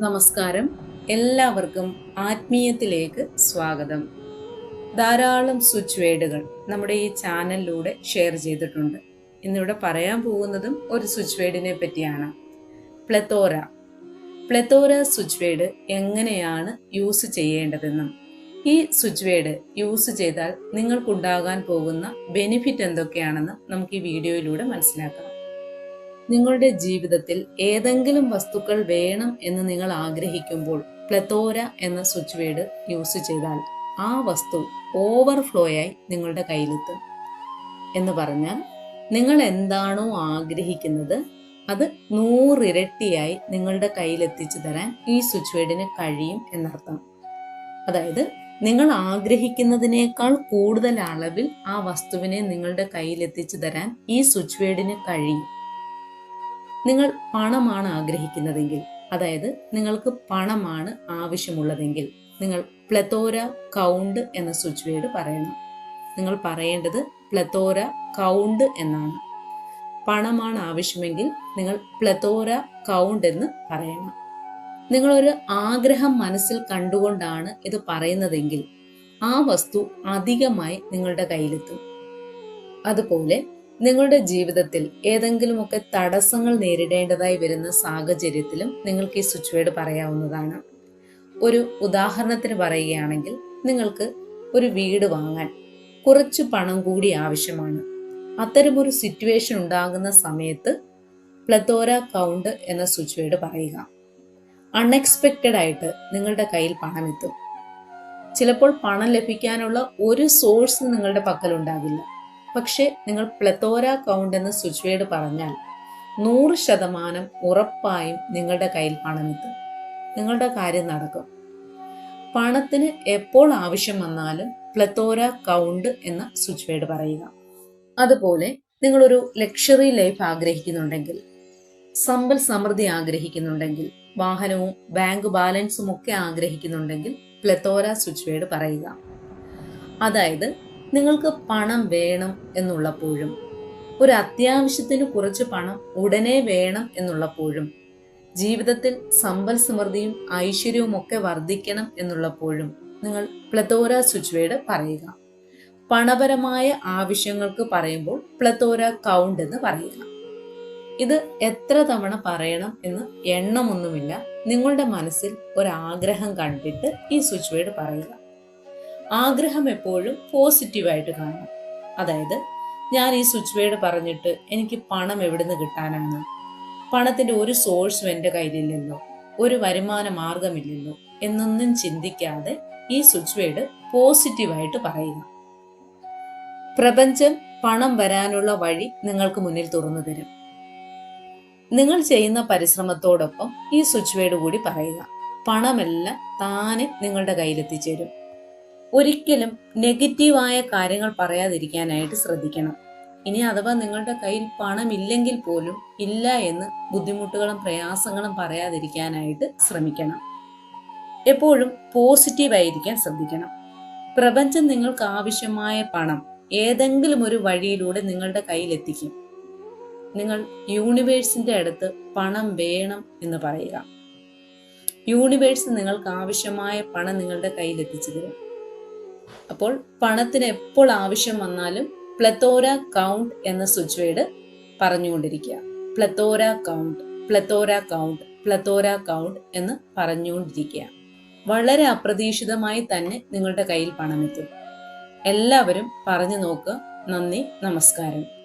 നമസ്കാരം. എല്ലാവർക്കും ആത്മീയത്തിലേക്ക് സ്വാഗതം. ധാരാളം സ്വിച്ച് വേഡുകൾ നമ്മുടെ ഈ ചാനലിലൂടെ ഷെയർ ചെയ്തിട്ടുണ്ട്. ഇന്നിവിടെ പറയാൻ പോകുന്നതും ഒരു സ്വിച്ച് വേഡിനെ പറ്റിയാണ്. പ്ലത്തോര. പ്ലത്തോര സ്വിച്ച് വേഡ് എങ്ങനെയാണ് യൂസ് ചെയ്യേണ്ടതെന്നും ഈ സ്വിച്ച് വേഡ് യൂസ് ചെയ്താൽ നിങ്ങൾക്കുണ്ടാകാൻ പോകുന്ന ബെനിഫിറ്റ് എന്തൊക്കെയാണെന്ന് നമുക്ക് ഈ വീഡിയോയിലൂടെ മനസ്സിലാക്കാം. നിങ്ങളുടെ ജീവിതത്തിൽ ഏതെങ്കിലും വസ്തുക്കൾ വേണം എന്ന് നിങ്ങൾ ആഗ്രഹിക്കുമ്പോൾ പ്ലത്തോര എന്ന സ്വിച്ച് വേർഡ് യൂസ് ചെയ്താൽ ആ വസ്തു ഓവർഫ്ലോ ആയി നിങ്ങളുടെ കയ്യിലെത്തും. എന്ന് പറഞ്ഞാൽ നിങ്ങൾ എന്താണോ ആഗ്രഹിക്കുന്നത് അത് നൂറിരട്ടിയായി നിങ്ങളുടെ കയ്യിലെത്തിച്ചു തരാൻ ഈ സ്വിച്ച് വേർഡിന് കഴിയും എന്നർത്ഥം. അതായത് നിങ്ങൾ ആഗ്രഹിക്കുന്നതിനേക്കാൾ കൂടുതൽ അളവിൽ ആ വസ്തുവിനെ നിങ്ങളുടെ കയ്യിലെത്തിച്ചു തരാൻ ഈ സ്വിച്ച് വേർഡിന് കഴിയും. നിങ്ങൾ പണമാണ് ആഗ്രഹിക്കുന്നതെങ്കിൽ അതായത് നിങ്ങൾക്ക് പണമാണ് ആവശ്യമുള്ളതെങ്കിൽ നിങ്ങൾ പ്ലത്തോര കൗണ്ട് എന്ന സ്വിച്ച് വേർഡ് പറയണം. നിങ്ങൾ പറയേണ്ടത് പ്ലത്തോര കൗണ്ട് എന്നാണ്. പണമാണ് ആവശ്യമെങ്കിൽ നിങ്ങൾ പ്ലത്തോര കൗണ്ട് എന്ന് പറയണം. നിങ്ങളൊരു ആഗ്രഹം മനസ്സിൽ കണ്ടുകൊണ്ടാണ് ഇത് പറയുന്നതെങ്കിൽ ആ വസ്തു അധികമായി നിങ്ങളുടെ കയ്യിലെത്തും. അതുപോലെ നിങ്ങളുടെ ജീവിതത്തിൽ ഏതെങ്കിലുമൊക്കെ തടസ്സങ്ങൾ നേരിടേണ്ടതായി വരുന്ന സാഹചര്യത്തിലും നിങ്ങൾക്ക് ഈ സ്വിച്ച് വേർഡ് പറയാവുന്നതാണ്. ഒരു ഉദാഹരണത്തിന് പറയുകയാണെങ്കിൽ നിങ്ങൾക്ക് ഒരു വീട് വാങ്ങാൻ കുറച്ച് പണം കൂടി ആവശ്യമാണ്. അത്തരമൊരു സിറ്റുവേഷൻ ഉണ്ടാകുന്ന സമയത്ത് പ്ലത്തോര കൗണ്ട് എന്ന സ്വിച്ച് വേർഡ് പറയുക. അൺഎക്സ്പെക്റ്റഡ് ആയിട്ട് നിങ്ങളുടെ കയ്യിൽ പണം എത്തും ചിലപ്പോൾ പണം ലഭിക്കാനുള്ള ഒരു സോഴ്സ് നിങ്ങളുടെ പക്കലുണ്ടാകില്ല. പക്ഷേ നിങ്ങൾ പ്ലത്തോര കൗണ്ട് എന്ന് സുജ്വേഡ് പറഞ്ഞാൽ നൂറ് ശതമാനം ഉറപ്പായും നിങ്ങളുടെ കയ്യിൽ പണമെത്തും നിങ്ങളുടെ കാര്യം നടക്കും. പണത്തിന് എപ്പോൾ ആവശ്യം വന്നാലും പ്ലത്തോര കൗണ്ട് എന്ന സുജ്വേഡ് പറയുക. അതുപോലെ നിങ്ങളൊരു ലക്ഷറി ലൈഫ് ആഗ്രഹിക്കുന്നുണ്ടെങ്കിൽ സമ്പൽ സമൃദ്ധി ആഗ്രഹിക്കുന്നുണ്ടെങ്കിൽ വാഹനവും ബാങ്ക് ബാലൻസും ഒക്കെ ആഗ്രഹിക്കുന്നുണ്ടെങ്കിൽ പ്ലത്തോര സുജ്വേഡ് പറയുക. അതായത് നിങ്ങൾക്ക് പണം വേണം എന്നുള്ളപ്പോഴും ഒരു അത്യാവശ്യത്തിന് കുറച്ച് പണം ഉടനെ വേണം എന്നുള്ളപ്പോഴും ജീവിതത്തിൽ സമ്പൽ സമൃദ്ധിയും ഐശ്വര്യവും ഒക്കെ വർദ്ധിക്കണം എന്നുള്ളപ്പോഴും നിങ്ങൾ പ്ലത്തോര സ്വിച്ച് വേർഡ് പറയുക. പണപരമായ ആവശ്യങ്ങൾക്ക് പറയുമ്പോൾ പ്ലത്തോര കൗണ്ട് എന്ന് പറയുക. ഇത് എത്ര തവണ പറയണം എന്ന് എണ്ണമൊന്നുമില്ല. നിങ്ങളുടെ മനസ്സിൽ ഒരാഗ്രഹം കണ്ടിട്ട് ഈ സ്വിച്ച് പറയുക. ആഗ്രഹം എപ്പോഴും പോസിറ്റീവായിട്ട് കാണണം അതായത് ഞാൻ ഈ സ്വിച്ച് വേർഡ് പറഞ്ഞിട്ട് എനിക്ക് പണം എവിടുന്ന് കിട്ടാനാണ്? പണത്തിന്റെ ഒരു സോഴ്സും എന്റെ കയ്യിലില്ലല്ലോ. ഒരു വരുമാന മാർഗമില്ലല്ലോ എന്നൊന്നും ചിന്തിക്കാതെ ഈ സ്വിച്ച് വേർഡ് പോസിറ്റീവായിട്ട് പറയുക. പ്രപഞ്ചം പണം വരാനുള്ള വഴി നിങ്ങൾക്ക് മുന്നിൽ തുറന്നു തരും. നിങ്ങൾ ചെയ്യുന്ന പരിശ്രമത്തോടൊപ്പം ഈ സ്വിച്ച് വേർഡ് കൂടി പറയുക. പണമെല്ലാം താനെ നിങ്ങളുടെ കയ്യിലെത്തിച്ചേരും. ഒരിക്കലും നെഗറ്റീവായ കാര്യങ്ങൾ പറയാതിരിക്കാനായിട്ട് ശ്രദ്ധിക്കണം. ഇനി അഥവാ നിങ്ങളുടെ കയ്യിൽ പണമില്ലെങ്കിൽ പോലും ഇല്ല എന്ന് ബുദ്ധിമുട്ടുകളും പ്രയാസങ്ങളും പറയാതിരിക്കാനായിട്ട് ശ്രമിക്കണം. എപ്പോഴും പോസിറ്റീവായിരിക്കാൻ ശ്രദ്ധിക്കണം. പ്രപഞ്ചം നിങ്ങൾക്ക് ആവശ്യമായ പണം ഏതെങ്കിലും ഒരു വഴിയിലൂടെ നിങ്ങളുടെ കയ്യിൽ എത്തിക്കും നിങ്ങൾ യൂണിവേഴ്സിന്റെ അടുത്ത് പണം വേണം എന്ന് പറയുക. യൂണിവേഴ്സ് നിങ്ങൾക്ക് ആവശ്യമായ പണം നിങ്ങളുടെ കയ്യിൽ എത്തിച്ചു തരും. അപ്പോൾ പണത്തിന് എപ്പോൾ ആവശ്യം വന്നാലും പ്ലത്തോര കൗണ്ട് എന്ന സ്വിച്ച് വേർഡ് പറഞ്ഞുകൊണ്ടിരിക്കുക. Plethora count plethora count plethora count എന്ന് പറഞ്ഞുകൊണ്ടിരിക്കുക. വളരെ അപ്രതീക്ഷിതമായി തന്നെ നിങ്ങളുടെ കയ്യിൽ പണമെത്തും. എല്ലാവരും പറഞ്ഞു നോക്കുക നന്ദി നമസ്കാരം.